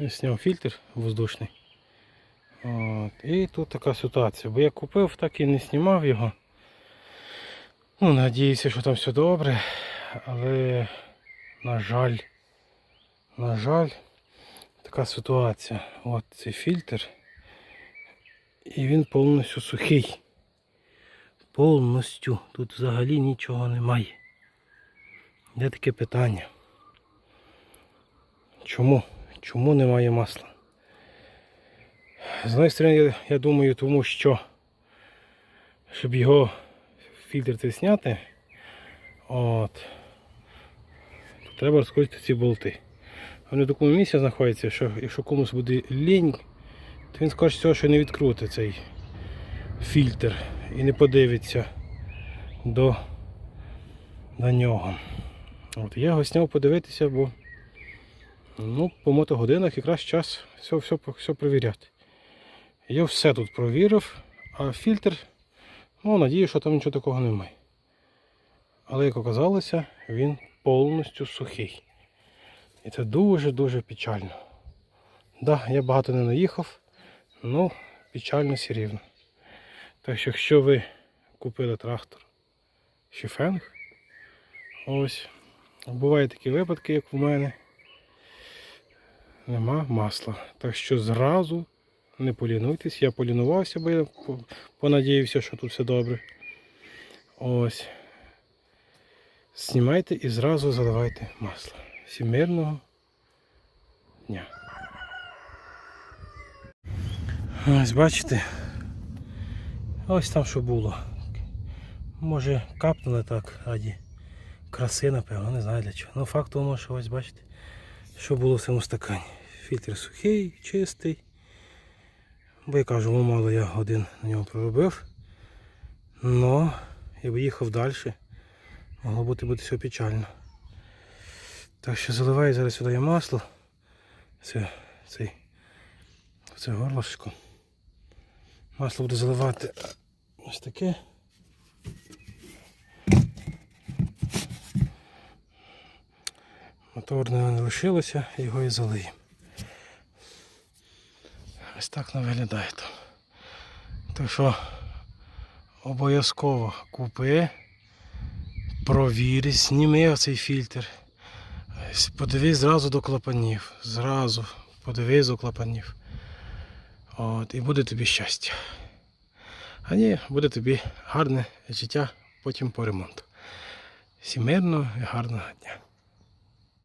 Я Зняв фільтр воздушний. От. І тут така ситуація. Бо я купив, так і не знімав його. Ну, надіюся, що там все добре. Але, на жаль, на жаль, така ситуація. От цей фільтр. І він повністю сухий. Повністю. Тут взагалі нічого немає. Є таке питання. Чому? Чому немає масла? З однієї сторони, я, думаю, тому що щоб його фільтр цей зняти, от, то треба розкрутити ці болти. Вони в такому місці знаходяться, що якщо комусь буде лінь, то він скаже всього, що не відкрутить цей фільтр і не подивиться до, до нього. От, я його зняв подивитися, бо ну, по мотогодинах якраз час все, все, все перевіряти. Я все тут провірив, а фільтр, ну, надію, що там нічого такого немає. Але як оказалося, він повністю сухий. І це дуже-дуже печально. Да, я багато не наїхав, але печально все рівно. Так що, якщо ви купили трактор Шіфенг, ось, бувають такі випадки, як в мене, нема масла. Так що зразу не полінуйтесь. Я полінувався, бо я по- понадіявся, що тут все добре. Ось. Знімайте і зразу заливайте масло. Всім мирного дня. Ось бачите. Ось там що було. Може капнули так раді краси, напевно, не знаю для чого. Ну факт тому, що ось бачите, що було в цьому стакані. Фільтр сухий, чистий. Бо я кажу, мало я один на ньому проробив. Но якби їхав далі, могло бути бути все печально. Так що заливаю зараз сюди я масло. Це, цей, це горлышко. Масло буду заливати ось таке. Моторного не лишилося, його і залиємо. Ось так воно виглядає там. Так що обов'язково купи, провір, зніми оцей фільтр. Подивись зразу до клапанів. Зразу подивись до клапанів. От, і буде тобі щастя. А ні, буде тобі гарне життя потім по ремонту. Всім мирного і гарного дня.